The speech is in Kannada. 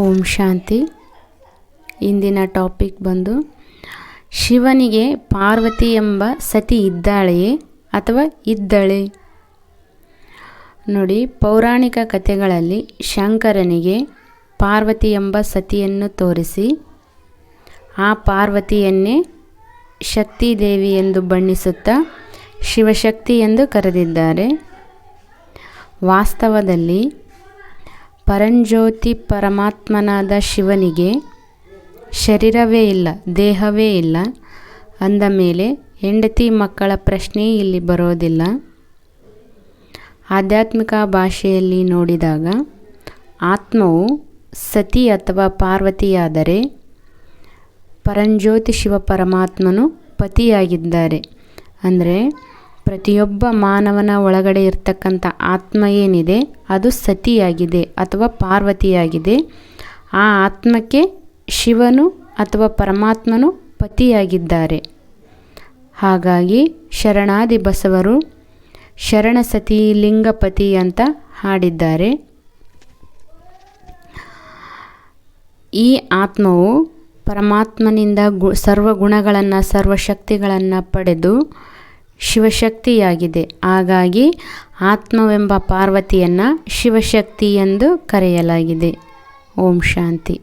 ಓಂ ಶಾಂತಿ. ಇಂದಿನ ಟಾಪಿಕ್ ಬಂದು, ಶಿವನಿಗೆ ಪಾರ್ವತಿ ಎಂಬ ಸತಿ ಇದ್ದಾಳೆಯೇ ಅಥವಾ ಇದ್ದಳೆ? ನೋಡಿ, ಪೌರಾಣಿಕ ಕಥೆಗಳಲ್ಲಿ ಶಂಕರನಿಗೆ ಪಾರ್ವತಿ ಎಂಬ ಸತಿಯನ್ನು ತೋರಿಸಿ, ಆ ಪಾರ್ವತಿಯನ್ನೇ ಶಕ್ತಿದೇವಿ ಎಂದು ಬಣ್ಣಿಸುತ್ತಾ ಶಿವಶಕ್ತಿ ಎಂದು ಕರೆದಿದ್ದಾರೆ. ವಾಸ್ತವದಲ್ಲಿ ಪರಂಜ್ಯೋತಿ ಪರಮಾತ್ಮನಾದ ಶಿವನಿಗೆ ಶರೀರವೇ ಇಲ್ಲ, ದೇಹವೇ ಇಲ್ಲ. ಅಂದ ಮೇಲೆ, ಹೆಂಡತಿ ಮಕ್ಕಳ ಪ್ರಶ್ನೆ ಇಲ್ಲಿ ಬರೋದಿಲ್ಲ. ಆಧ್ಯಾತ್ಮಿಕ ಭಾಷೆಯಲ್ಲಿ ನೋಡಿದಾಗ, ಆತ್ಮವು ಸತಿ ಅಥವಾ ಪಾರ್ವತಿಯಾದರೆ ಪರಂಜ್ಯೋತಿ ಶಿವ ಪರಮಾತ್ಮನು ಪತಿಯಾಗಿದ್ದಾರೆ. ಅಂದರೆ ಪ್ರತಿಯೊಬ್ಬ ಮಾನವನ ಒಳಗಡೆ ಇರ್ತಕ್ಕಂಥ ಆತ್ಮ ಏನಿದೆ, ಅದು ಸತಿಯಾಗಿದೆ ಅಥವಾ ಪಾರ್ವತಿಯಾಗಿದೆ. ಆ ಆತ್ಮಕ್ಕೆ ಶಿವನು ಅಥವಾ ಪರಮಾತ್ಮನು ಪತಿಯಾಗಿದ್ದಾರೆ. ಹಾಗಾಗಿ ಶರಣಾದಿ ಬಸವರು ಶರಣಸತಿ ಲಿಂಗಪತಿ ಅಂತ ಹಾಡಿದ್ದಾರೆ. ಈ ಆತ್ಮವು ಪರಮಾತ್ಮನಿಂದ ಗು, ಸರ್ವ ಗುಣಗಳನ್ನು ಸರ್ವಶಕ್ತಿಗಳನ್ನು ಪಡೆದು ಶಿವಶಕ್ತಿಯಾಗಿದೆ. ಹಾಗಾಗಿ ಆತ್ಮವೆಂಬ ಪಾರ್ವತಿಯನ್ನು ಶಿವಶಕ್ತಿ ಎಂದು ಕರೆಯಲಾಗಿದೆ. ಓಂ ಶಾಂತಿ.